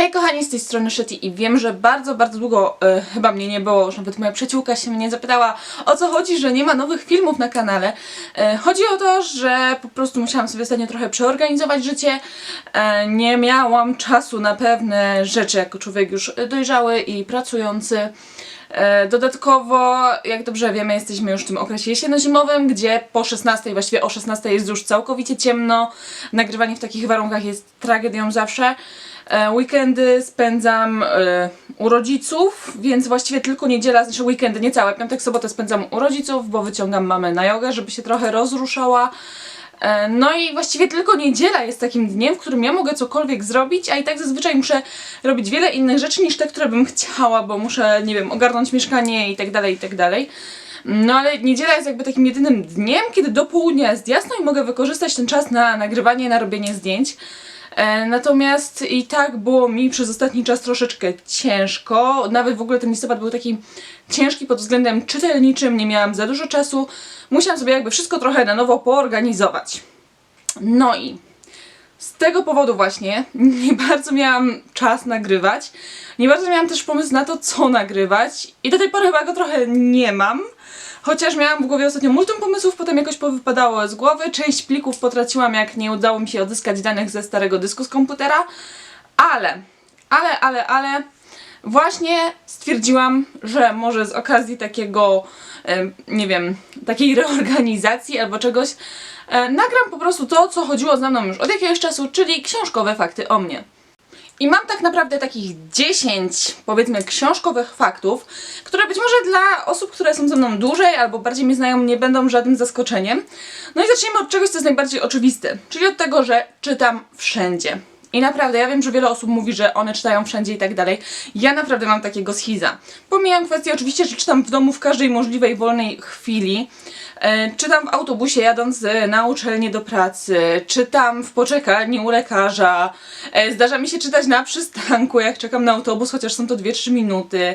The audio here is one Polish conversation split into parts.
Hej kochani, z tej strony Shetty i wiem, że bardzo, bardzo długo e, chyba mnie nie było, już nawet moja przyjaciółka się mnie zapytała o co chodzi, że nie ma nowych filmów na kanale. E, chodzi o to, że po prostu musiałam sobie ostatnio trochę przeorganizować życie. E, nie miałam czasu na pewne rzeczy jako człowiek już dojrzały i pracujący. E, Dodatkowo, jak dobrze wiemy, jesteśmy już w tym okresie jesienno-zimowym, gdzie po 16, właściwie o 16 jest już całkowicie ciemno. Nagrywanie w takich warunkach jest tragedią zawsze. E, Weekendy spędzam e, u rodziców, więc właściwie tylko niedziela, znaczy weekendy, nie całe, piątek, sobotę spędzam u rodziców, bo wyciągam mamę na jogę, żeby się trochę rozruszała. E, No i właściwie tylko niedziela jest takim dniem, w którym ja mogę cokolwiek zrobić, a i tak zazwyczaj muszę robić wiele innych rzeczy niż te, które bym chciała, bo muszę, nie wiem, ogarnąć mieszkanie i tak dalej, i tak dalej. No ale niedziela jest jakby takim jedynym dniem, kiedy do południa jest jasno i mogę wykorzystać ten czas na nagrywanie, na robienie zdjęć. E, Natomiast i tak było mi przez ostatni czas troszeczkę ciężko. Nawet w ogóle ten listopad był taki ciężki pod względem czytelniczym, nie miałam za dużo czasu. Musiałam sobie jakby wszystko trochę na nowo poorganizować. No i z tego powodu właśnie nie bardzo miałam czas nagrywać. Nie bardzo miałam też pomysł na to, co nagrywać. I do tej pory chyba go trochę nie mam. Chociaż miałam w głowie ostatnio multum pomysłów, potem jakoś powypadało z głowy. Część plików potraciłam, jak nie udało mi się odzyskać danych ze starego dysku z komputera. Ale, ale, ale, ale właśnie stwierdziłam, że może z okazji takiego, nie wiem, takiej reorganizacji albo czegoś, e, nagram po prostu to, co chodziło ze mną już od jakiegoś czasu, czyli książkowe fakty o mnie. I mam tak naprawdę takich 10, powiedzmy, książkowych faktów, które być może dla osób, które są ze mną dłużej albo bardziej mnie znają, nie będą żadnym zaskoczeniem. No i zacznijmy od czegoś, co jest najbardziej oczywiste, czyli od tego, że czytam wszędzie. I naprawdę, ja wiem, że wiele osób mówi, że one czytają wszędzie i tak dalej. Ja naprawdę mam takiego schiza. Pomijam kwestię oczywiście, że czytam w domu w każdej możliwej wolnej chwili. E, czytam w autobusie jadąc e, na uczelnię do pracy, czytam w poczekalni u lekarza, e, zdarza mi się czytać na przystanku, jak czekam na autobus, chociaż są to 2-3 minuty.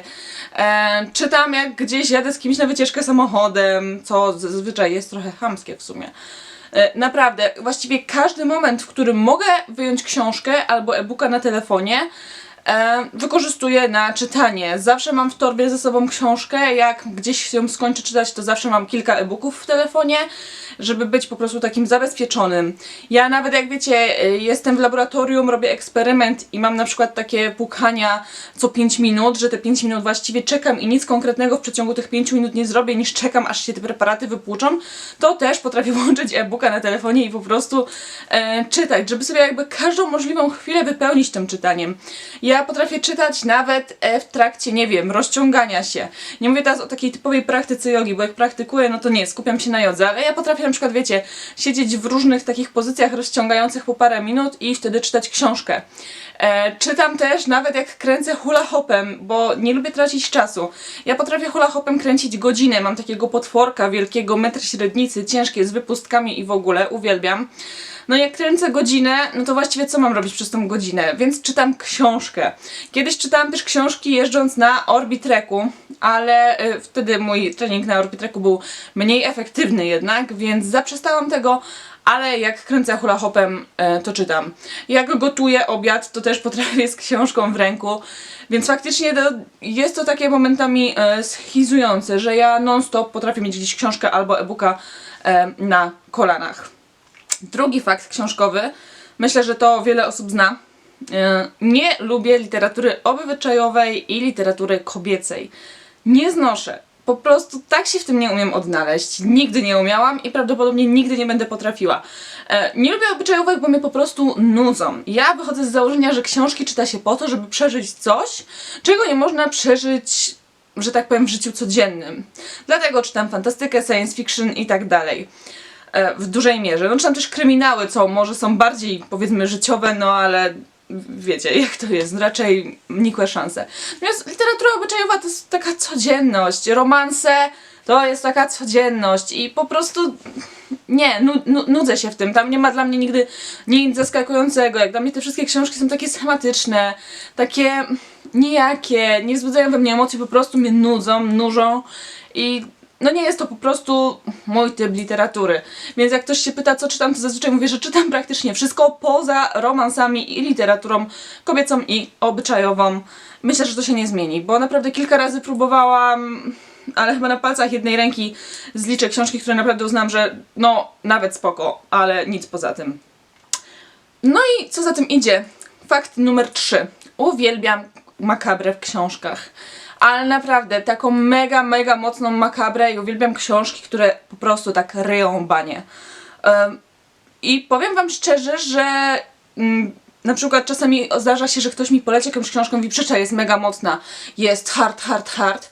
E, czytam jak gdzieś jadę z kimś na wycieczkę samochodem, co zazwyczaj jest trochę chamskie w sumie. E, Naprawdę, właściwie każdy moment, w którym mogę wyjąć książkę albo e-booka na telefonie, wykorzystuję na czytanie. Zawsze mam w torbie ze sobą książkę, jak gdzieś ją skończę czytać, to zawsze mam kilka e-booków w telefonie, żeby być po prostu takim zabezpieczonym. Ja nawet jak wiecie, e, jestem w laboratorium, robię eksperyment i mam na przykład takie pukania co 5 minut, że te 5 minut właściwie czekam i nic konkretnego w przeciągu tych 5 minut nie zrobię, niż czekam aż się te preparaty wypłuczą, to też potrafię włączyć e-booka na telefonie i po prostu e, czytać, żeby sobie jakby każdą możliwą chwilę wypełnić tym czytaniem. Ja potrafię czytać nawet e, w trakcie, nie wiem, rozciągania się. Nie mówię teraz o takiej typowej praktyce jogi, bo jak praktykuję, no to nie, skupiam się na jodze, ale ja potrafię na przykład, wiecie, siedzieć w różnych takich pozycjach rozciągających po parę minut i wtedy czytać książkę. E, czytam też nawet jak kręcę hula hopem, bo nie lubię tracić czasu. Ja potrafię hula hopem kręcić godzinę, mam takiego potworka wielkiego, metr średnicy, ciężkie, z wypustkami i w ogóle, uwielbiam. No jak kręcę godzinę, no to właściwie co mam robić przez tą godzinę? Więc czytam książkę. Kiedyś czytałam też książki jeżdżąc na Orbitreku, ale y, wtedy mój trening na Orbitreku był mniej efektywny jednak, więc zaprzestałam tego, ale jak kręcę hula hopem, e, to czytam. Jak gotuję obiad, to też potrafię z książką w ręku, więc faktycznie to, jest to takie momentami e, schizujące, że ja non-stop potrafię mieć gdzieś książkę albo e-booka e, na kolanach. Drugi fakt książkowy, myślę, że to wiele osób zna. E, Nie lubię literatury obyczajowej i literatury kobiecej. Nie znoszę. Po prostu tak się w tym nie umiem odnaleźć. Nigdy nie umiałam i prawdopodobnie nigdy nie będę potrafiła. E, Nie lubię obyczajowych, bo mnie po prostu nudzą. Ja wychodzę z założenia, że książki czyta się po to, żeby przeżyć coś, czego nie można przeżyć, że tak powiem, w życiu codziennym. Dlatego czytam fantastykę, science fiction i tak dalej w dużej mierze. No czytam też kryminały, co może są bardziej powiedzmy życiowe, no ale wiecie jak to jest, raczej nikłe szanse. Natomiast literatura obyczajowa to jest taka codzienność, romanse to jest taka codzienność i po prostu nie, nu, nu, nudzę się w tym. Tam nie ma dla mnie nigdy nic zaskakującego. Jak dla mnie te wszystkie książki są takie schematyczne, takie nijakie, nie wzbudzają we mnie emocji, po prostu mnie nudzą, nużą i no nie jest to po prostu mój typ literatury. Więc jak ktoś się pyta, co czytam, to zazwyczaj mówię, że czytam praktycznie wszystko poza romansami i literaturą kobiecą i obyczajową. Myślę, że to się nie zmieni, bo naprawdę kilka razy próbowałam, ale chyba na palcach jednej ręki zliczę książki, które naprawdę uznam, że no nawet spoko, ale nic poza tym. No i co za tym idzie? Fakt numer 3. Uwielbiam makabrę w książkach. Ale naprawdę, taką mega, mega mocną makabrę i uwielbiam książki, które po prostu tak ryją banie. I powiem wam szczerze, że mm, na przykład czasami zdarza się, że ktoś mi poleci jakąś książką i przecza jest mega mocna, jest hard, hard, hard.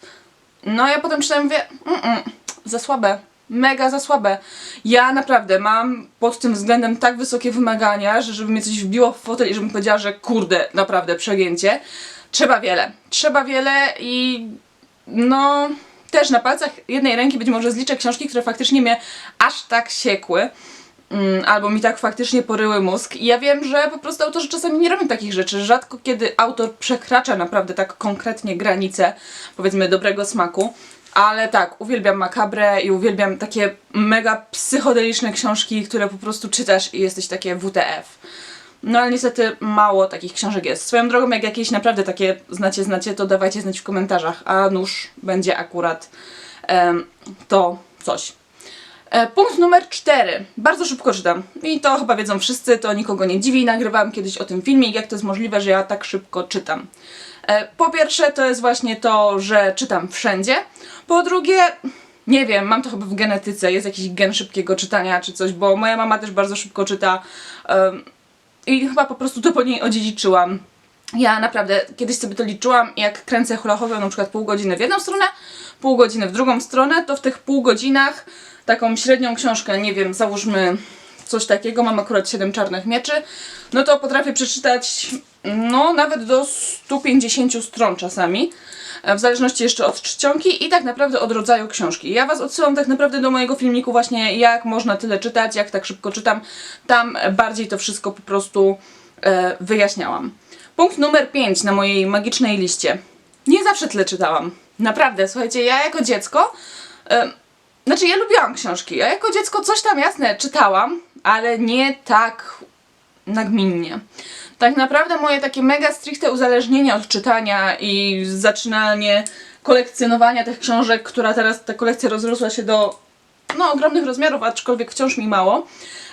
No ja potem czytam i mówię, mm, mm, za słabe, mega za słabe. Ja naprawdę mam pod tym względem tak wysokie wymagania, że żeby mnie coś wbiło w fotel i żebym powiedziała, że kurde, naprawdę przegięcie. Trzeba wiele, trzeba wiele i no też na palcach jednej ręki być może zliczę książki, które faktycznie mnie aż tak siekły. Mm, albo mi tak faktycznie poryły mózg. I ja wiem, że po prostu autorzy czasami nie robią takich rzeczy. Rzadko kiedy autor przekracza naprawdę tak konkretnie granice, powiedzmy, dobrego smaku. Ale tak, uwielbiam makabrę i uwielbiam takie mega psychodeliczne książki, które po prostu czytasz i jesteś takie WTF. No ale niestety mało takich książek jest. Swoją drogą, jak jakieś naprawdę takie znacie, znacie, to dawajcie znać w komentarzach, a nuż będzie akurat to coś. E, Punkt numer 4. Bardzo szybko czytam. I to chyba wiedzą wszyscy, to nikogo nie dziwi. Nagrywałam kiedyś o tym filmik, jak to jest możliwe, że ja tak szybko czytam. E, Po pierwsze, to jest właśnie to, że czytam wszędzie. Po drugie, nie wiem, mam to chyba w genetyce, jest jakiś gen szybkiego czytania czy coś, bo moja mama też bardzo szybko czyta. I chyba po prostu to po niej odziedziczyłam. Ja naprawdę kiedyś sobie to liczyłam, jak kręcę hulachową na przykład pół godziny w jedną stronę, pół godziny w drugą stronę, to w tych pół godzinach taką średnią książkę, nie wiem, załóżmy coś takiego, mam akurat 7 czarnych mieczy, no to potrafię przeczytać no nawet do 150 stron czasami, e, w zależności jeszcze od czcionki i tak naprawdę od rodzaju książki. Ja Was odsyłam tak naprawdę do mojego filmiku właśnie jak można tyle czytać, jak tak szybko czytam. Tam bardziej to wszystko po prostu e, wyjaśniałam. Punkt numer 5 na mojej magicznej liście. Nie zawsze tyle czytałam. Naprawdę, słuchajcie, ja jako dziecko e, znaczy, ja lubiłam książki. Ja jako dziecko coś tam jasne czytałam, ale nie tak nagminnie. Tak naprawdę moje takie mega stricte uzależnienie od czytania i zaczynanie kolekcjonowania tych książek, która teraz ta kolekcja rozrosła się do no, ogromnych rozmiarów, aczkolwiek wciąż mi mało,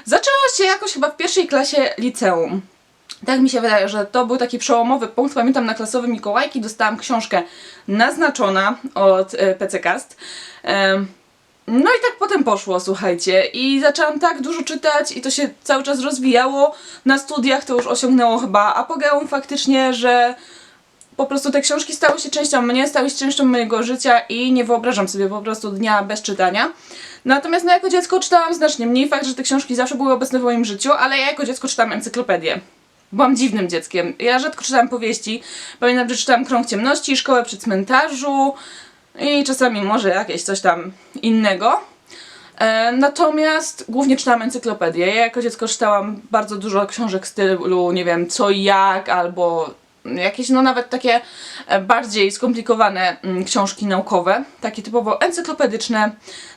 zaczęło się jakoś chyba w pierwszej klasie liceum. Tak mi się wydaje, że to był taki przełomowy punkt. Pamiętam na klasowym Mikołajki dostałam książkę naznaczona od e, PCCast. Em, no i tak potem poszło, słuchajcie. I zaczęłam tak dużo czytać i to się cały czas rozwijało. Na studiach to już osiągnęło chyba apogeum faktycznie, że po prostu te książki stały się częścią mnie, stały się częścią mojego życia i nie wyobrażam sobie po prostu dnia bez czytania. Natomiast no jako dziecko czytałam znacznie mniej. Fakt, że te książki zawsze były obecne w moim życiu, ale ja jako dziecko czytałam encyklopedię. Byłam dziwnym dzieckiem. Ja rzadko czytałam powieści. Pamiętam, że czytałam Krąg Ciemności, Szkołę przy cmentarzu i czasami może jakieś coś tam innego. E, natomiast głównie czytałam encyklopedię. Ja jako dziecko czytałam bardzo dużo książek stylu, nie wiem, co i jak, albo jakieś, no nawet takie e, bardziej skomplikowane mm, książki naukowe, takie typowo encyklopedyczne,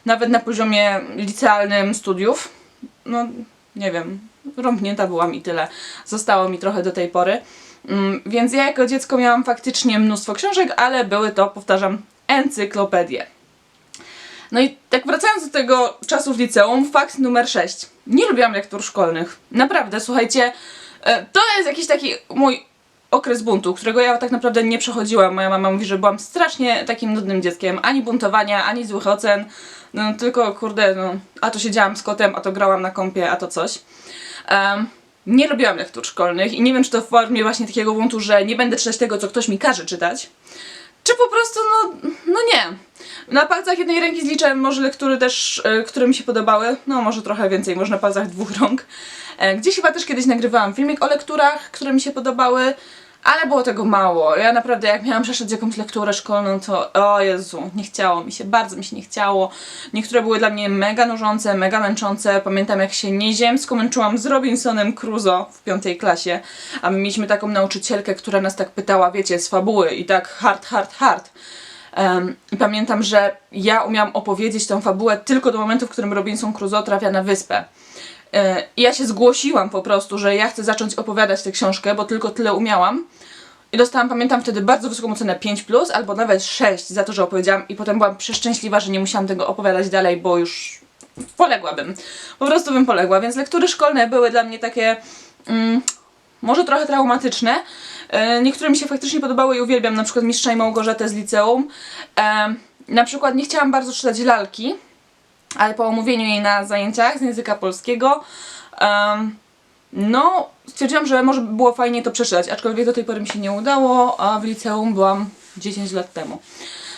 nawet na poziomie licealnym studiów. No, nie wiem, rąbnięta byłam i tyle. Zostało mi trochę do tej pory. Mm, Więc ja jako dziecko miałam faktycznie mnóstwo książek, ale były to, powtarzam, encyklopedie. No i tak wracając do tego czasu w liceum, fakt numer 6. Nie lubiłam lektur szkolnych. Naprawdę, słuchajcie, e, to jest jakiś taki mój okres buntu, którego ja tak naprawdę nie przechodziłam. Moja mama mówi, że byłam strasznie takim nudnym dzieckiem. Ani buntowania, ani złych ocen. No tylko, kurde, no, a to siedziałam z kotem, a to grałam na kąpie, a to coś. Em, nie lubiłam lektur szkolnych i nie wiem, czy to w formie właśnie takiego buntu, że nie będę czytać tego, co ktoś mi każe czytać, czy po prostu, no, no nie. Na palcach jednej ręki zliczę może lektury też, e, które mi się podobały. No, może trochę więcej, może na palcach dwóch rąk. E, Gdzieś chyba też kiedyś nagrywałam filmik o lekturach, które mi się podobały, ale było tego mało. Ja naprawdę, jak miałam przeczytać jakąś lekturę szkolną, to o Jezu, nie chciało mi się, bardzo mi się nie chciało. Niektóre były dla mnie mega nużące, mega męczące. Pamiętam, jak się nieziemsko męczyłam z Robinsonem Crusoe w piątej klasie, a my mieliśmy taką nauczycielkę, która nas tak pytała, wiecie, z fabuły i tak hard, hard, hard. I pamiętam, że ja umiałam opowiedzieć tą fabułę tylko do momentu, w którym Robinson Crusoe trafia na wyspę. E, ja się zgłosiłam po prostu, że ja chcę zacząć opowiadać tę książkę, bo tylko tyle umiałam. I dostałam, pamiętam wtedy bardzo wysoką ocenę 5, albo nawet 6 za to, że opowiedziałam, i potem byłam przeszczęśliwa, że nie musiałam tego opowiadać dalej, bo już poległabym. Po prostu bym poległa. Więc lektury szkolne były dla mnie takie. Mm, może trochę traumatyczne. E, niektóre mi się faktycznie podobały i uwielbiam, na przykład Mistrza i Małgorzatę z liceum. E, na przykład nie chciałam bardzo czytać lalki, ale po omówieniu jej na zajęciach z języka polskiego, em, no stwierdziłam, że może by było fajnie to przeczytać, aczkolwiek do tej pory mi się nie udało, a w liceum byłam 10 lat temu.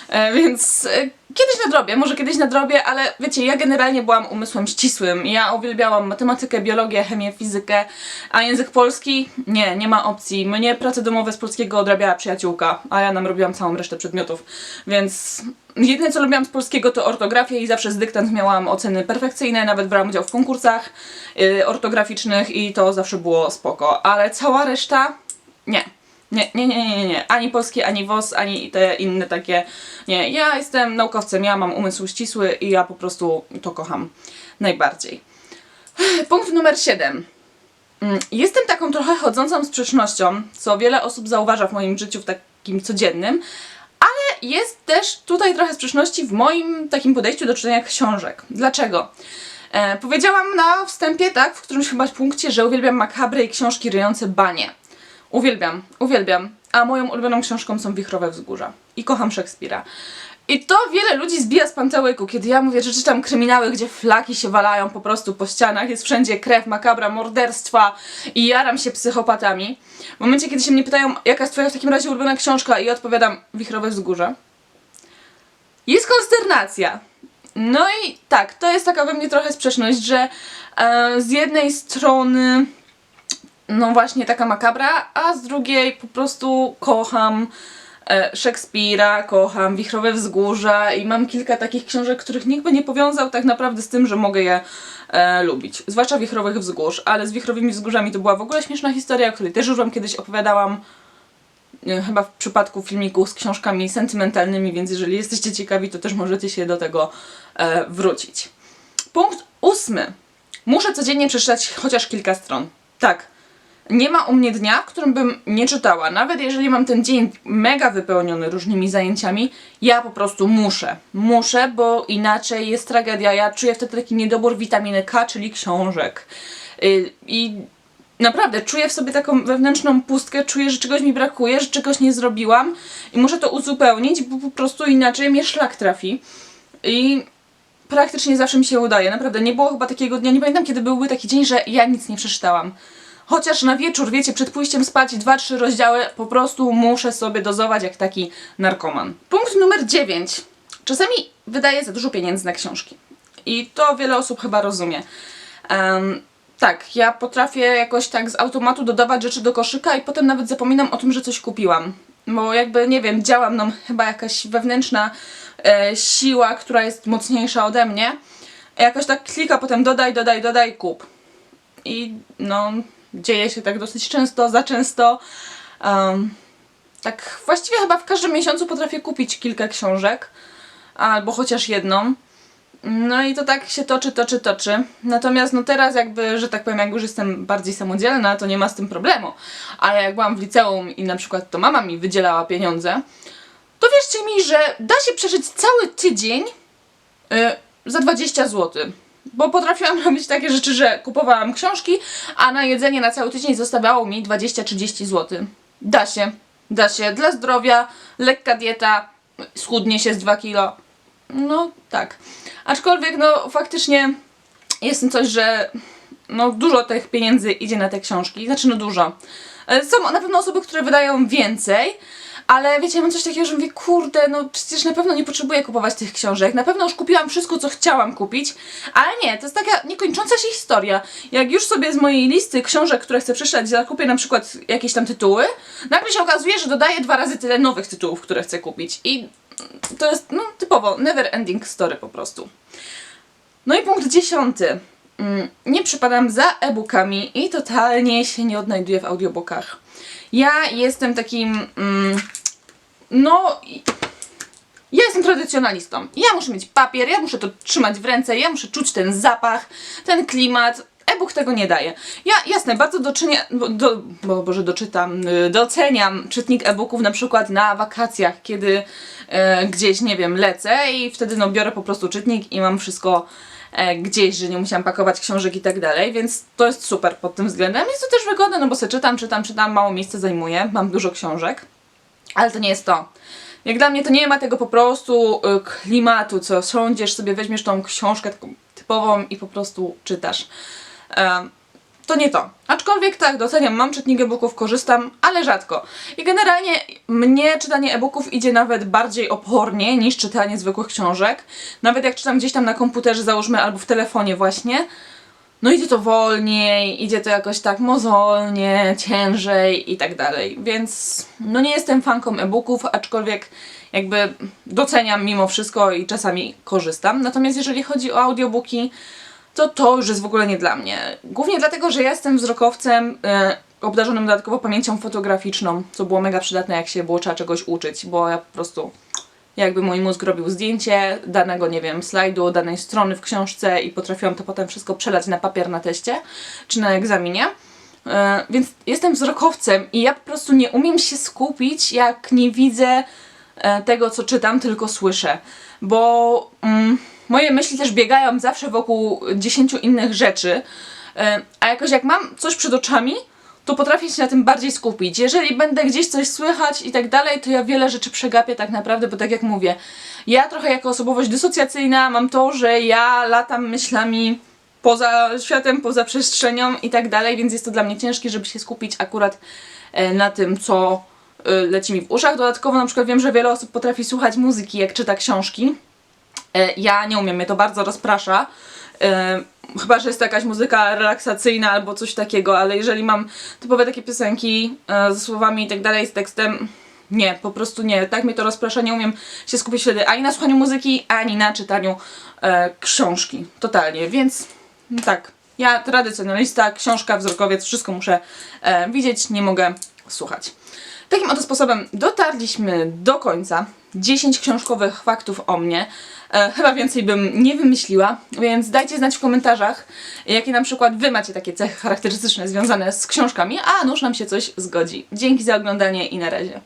E, więc e, kiedyś nadrobię, może kiedyś nadrobię, ale wiecie, ja generalnie byłam umysłem ścisłym. Ja uwielbiałam matematykę, biologię, chemię, fizykę, a język polski? Nie, nie ma opcji. Mnie prace domowe z polskiego odrabiała przyjaciółka, a ja nam robiłam całą resztę przedmiotów. Więc jedyne co lubiłam z polskiego to ortografię i zawsze z dyktant miałam oceny perfekcyjne, nawet brałam udział w konkursach y, ortograficznych i to zawsze było spoko. Ale cała reszta? Nie. Nie, nie, nie, nie, nie. Ani polskie, ani WOS, ani te inne takie. Nie, ja jestem naukowcem, ja mam umysł ścisły i ja po prostu to kocham najbardziej. Punkt numer 7. Mm, Jestem taką trochę chodzącą sprzecznością, co wiele osób zauważa w moim życiu w takim codziennym, ale jest też tutaj trochę sprzeczności w moim takim podejściu do czytania książek. Dlaczego? E, powiedziałam na wstępie, tak, w którymś chyba punkcie, że uwielbiam makabry i książki ryjące banie. Uwielbiam, uwielbiam. A moją ulubioną książką są Wichrowe Wzgórza. I kocham Szekspira. I to wiele ludzi zbija z pantałyku, kiedy ja mówię, że czytam kryminały, gdzie flaki się walają po prostu po ścianach, jest wszędzie krew, makabra, morderstwa i jaram się psychopatami. W momencie, kiedy się mnie pytają, jaka jest twoja w takim razie ulubiona książka i odpowiadam Wichrowe Wzgórze, jest konsternacja. No i tak, to jest taka we mnie trochę sprzeczność, że e, z jednej strony no właśnie taka makabra, a z drugiej po prostu kocham e, Szekspira, kocham Wichrowe Wzgórza i mam kilka takich książek, których nikt by nie powiązał tak naprawdę z tym, że mogę je e, lubić. Zwłaszcza Wichrowych Wzgórz, ale z Wichrowymi Wzgórzami to była w ogóle śmieszna historia, o której też już wam kiedyś opowiadałam. e, Chyba w przypadku filmików z książkami sentymentalnymi, więc jeżeli jesteście ciekawi, to też możecie się do tego e, wrócić. Punkt ósmy. Muszę codziennie przeczytać chociaż kilka stron. Tak, nie ma u mnie dnia, w którym bym nie czytała. Nawet jeżeli mam ten dzień mega wypełniony różnymi zajęciami, ja po prostu muszę. Muszę, bo inaczej jest tragedia. Ja czuję wtedy taki niedobór witaminy K, czyli książek. Y, I naprawdę czuję w sobie taką wewnętrzną pustkę, czuję, że czegoś mi brakuje, że czegoś nie zrobiłam i muszę to uzupełnić, bo po prostu inaczej mnie szlak trafi. I praktycznie zawsze mi się udaje. Naprawdę nie było chyba takiego dnia, nie pamiętam kiedy byłby taki dzień, że ja nic nie przeczytałam. Chociaż na wieczór, wiecie, przed pójściem spać dwa, trzy rozdziały, po prostu muszę sobie dozować jak taki narkoman. Punkt numer 9. Czasami wydaję za dużo pieniędzy na książki. I to wiele osób chyba rozumie. Em, tak, ja potrafię jakoś tak z automatu dodawać rzeczy do koszyka i potem nawet zapominam o tym, że coś kupiłam. Bo jakby, nie wiem, działa mną chyba jakaś wewnętrzna e, siła, która jest mocniejsza ode mnie. Jakoś tak klika, potem dodaj, dodaj, dodaj, kup. I no, dzieje się tak dosyć często, za często. Um, tak właściwie chyba w każdym miesiącu potrafię kupić kilka książek, albo chociaż jedną. No i to tak się toczy, toczy, toczy. Natomiast no teraz jakby, że tak powiem, jak już jestem bardziej samodzielna, to nie ma z tym problemu. Ale jak byłam w liceum i na przykład to mama mi wydzielała pieniądze, to wierzcie mi, że da się przeżyć cały tydzień y, za 20 zł. Bo potrafiłam robić takie rzeczy, że kupowałam książki, a na jedzenie na cały tydzień zostawiało mi 20-30 zł. Da się, da się. Dla zdrowia, lekka dieta, schudnie się z 2 kilo. No tak. Aczkolwiek no faktycznie jest coś, że no dużo tych pieniędzy idzie na te książki. Znaczy no dużo. E, Są na pewno osoby, które wydają więcej, ale wiecie, ja mam coś takiego, że mówię, kurde, no przecież na pewno nie potrzebuję kupować tych książek. Na pewno już kupiłam wszystko, co chciałam kupić, ale nie, to jest taka niekończąca się historia. Jak już sobie z mojej listy książek, które chcę przeczytać, zakupię na przykład jakieś tam tytuły, nagle się okazuje, że dodaję dwa razy tyle nowych tytułów, które chcę kupić. I to jest, no, typowo never ending story po prostu. No i punkt dziesiąty. Mm, Nie przypadam za e-bookami i totalnie się nie odnajduję w audiobookach. Ja jestem takim. Mm, no. Ja jestem tradycjonalistą. Ja muszę mieć papier, ja muszę to trzymać w ręce, ja muszę czuć ten zapach, ten klimat. E-book tego nie daje. Ja jasne, bardzo doczynia, do, bo Boże, doczytam, y, doceniam czytnik e-booków na przykład na wakacjach, kiedy e, gdzieś, nie wiem, lecę i wtedy no biorę po prostu czytnik i mam wszystko gdzieś, że nie musiałam pakować książek i tak dalej, więc to jest super pod tym względem. Jest to też wygodne, no bo sobie czytam, czytam, czytam, mało miejsca zajmuje, mam dużo książek, ale to nie jest to. Jak dla mnie to nie ma tego po prostu y, klimatu, co siądziesz sobie, weźmiesz tą książkę taką typową i po prostu czytasz. To nie to. Aczkolwiek tak, doceniam, mam czytnik e-booków, korzystam, ale rzadko. I generalnie mnie czytanie e-booków idzie nawet bardziej opornie niż czytanie zwykłych książek. Nawet jak czytam gdzieś tam na komputerze, załóżmy, albo w telefonie właśnie, no idzie to wolniej, idzie to jakoś tak mozolnie, ciężej i tak dalej. Więc no nie jestem fanką e-booków, aczkolwiek jakby doceniam mimo wszystko i czasami korzystam. Natomiast jeżeli chodzi o audiobooki, to to już jest w ogóle nie dla mnie. Głównie dlatego, że ja jestem wzrokowcem e, obdarzonym dodatkowo pamięcią fotograficzną, co było mega przydatne, jak się było trzeba czegoś uczyć, bo ja po prostu jakby mój mózg robił zdjęcie danego, nie wiem, slajdu, danej strony w książce i potrafiłam to potem wszystko przelać na papier na teście czy na egzaminie. E, więc jestem wzrokowcem i ja po prostu nie umiem się skupić, jak nie widzę e, tego, co czytam, tylko słyszę. Bo mm, moje myśli też biegają zawsze wokół 10 innych rzeczy, e, a jakoś jak mam coś przed oczami, to potrafię się na tym bardziej skupić. Jeżeli będę gdzieś coś słychać i tak dalej, to ja wiele rzeczy przegapię tak naprawdę, bo tak jak mówię, ja trochę jako osobowość dysocjacyjna mam to, że ja latam myślami poza światem, poza przestrzenią i tak dalej, więc jest to dla mnie ciężkie, żeby się skupić akurat e, na tym, co e, leci mi w uszach. Dodatkowo na przykład wiem, że wiele osób potrafi słuchać muzyki, jak czyta książki. E, Ja nie umiem, mnie to bardzo rozprasza. E, Chyba, że jest to jakaś muzyka relaksacyjna albo coś takiego, ale jeżeli mam typowe takie piosenki e, ze słowami i tak dalej, z tekstem, nie, po prostu nie. Tak mnie to rozprasza, nie umiem się skupić wtedy ani na słuchaniu muzyki, ani na czytaniu e, książki. Totalnie, więc no tak. Ja tradycjonalista, książka, wzrokowiec, wszystko muszę e, widzieć, nie mogę słuchać. Takim oto sposobem dotarliśmy do końca. 10 książkowych faktów o mnie. E, chyba więcej bym nie wymyśliła, więc dajcie znać w komentarzach, jakie na przykład Wy macie takie cechy charakterystyczne związane z książkami, a nuż nam się coś zgodzi. Dzięki za oglądanie i na razie.